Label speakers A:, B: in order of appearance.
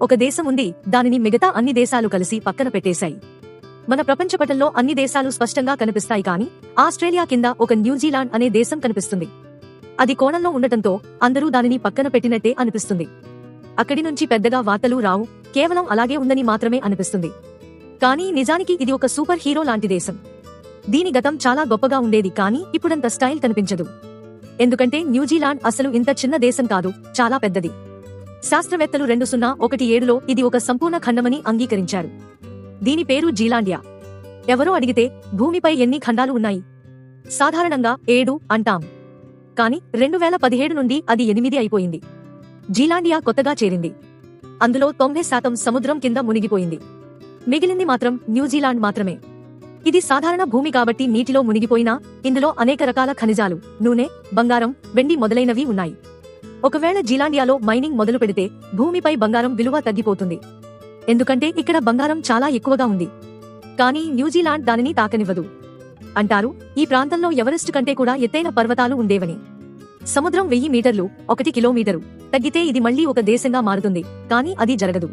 A: ఒక దేశం ఉంది దానిని మిగతా అన్ని దేశాలు కలిసి పక్కన పెట్టేశాయి. మన ప్రపంచపటంలో అన్ని దేశాలు స్పష్టంగా కనిపిస్తాయి కానీ ఆస్ట్రేలియా కింద ఒక న్యూజిలాండ్ అనే దేశం కనిపిస్తుంది. అది కోణంలో ఉండటంతో అందరూ దానిని పక్కన పెట్టినట్టే అనిపిస్తుంది. అక్కడి నుంచి పెద్దగా వార్తలు రావు కేవలం అలాగే ఉందని మాత్రమే అనిపిస్తుంది. కానీ నిజానికి ఇది ఒక సూపర్ హీరో లాంటి దేశం. దీని గతం చాలా గొప్పగా ఉండేది కానీ ఇప్పుడంత స్టైల్ కనిపించదు. ఎందుకంటే న్యూజిలాండ్ అసలు ఇంత చిన్న దేశం కాదు చాలా పెద్దది. శాస్త్రవేత్తలు రెండు సున్నా ఒకటి ఏడులో ఇది ఒక సంపూర్ణ ఖండమని అంగీకరించారు. దీని పేరు జీలాండియా. ఎవరో అడిగితే భూమిపై ఎన్ని ఖండాలు ఉన్నాయి? సాధారణంగా ఏడు అంటాం. కాని రెండు వేల పదిహేడు నుండి అది ఎనిమిది అయిపోయింది. జీలాండియా కొత్తగా చేరింది. అందులో తొంభై శాతం సముద్రం కింద మునిగిపోయింది. మిగిలింది మాత్రం న్యూజిలాండ్ మాత్రమే. ఇది సాధారణ భూమి కాబట్టి నీటిలో మునిగిపోయినా ఇందులో అనేక రకాల ఖనిజాలు నూనె బంగారం వెండి మొదలైనవి ఉన్నాయి. ఒకవేళ జీలాండియాలో మైనింగ్ మొదలు పెడితే భూమిపై బంగారం విలువ తగ్గిపోతుంది. ఎందుకంటే ఇక్కడ బంగారం చాలా ఎక్కువగా ఉంది. కానీ న్యూజిలాండ్ దానిని తాకనివ్వదు. అంటారు ఈ ప్రాంతంలో ఎవరెస్ట్ కంటే కూడా ఎత్తైన పర్వతాలు ఉండేవని. సముద్రం వెయ్యి మీటర్లు ఒకటి కిలోమీటరు. తగ్గితే ఇది మళ్ళీ ఒక దేశంగా మారుతుంది కానీ అది జరగదు.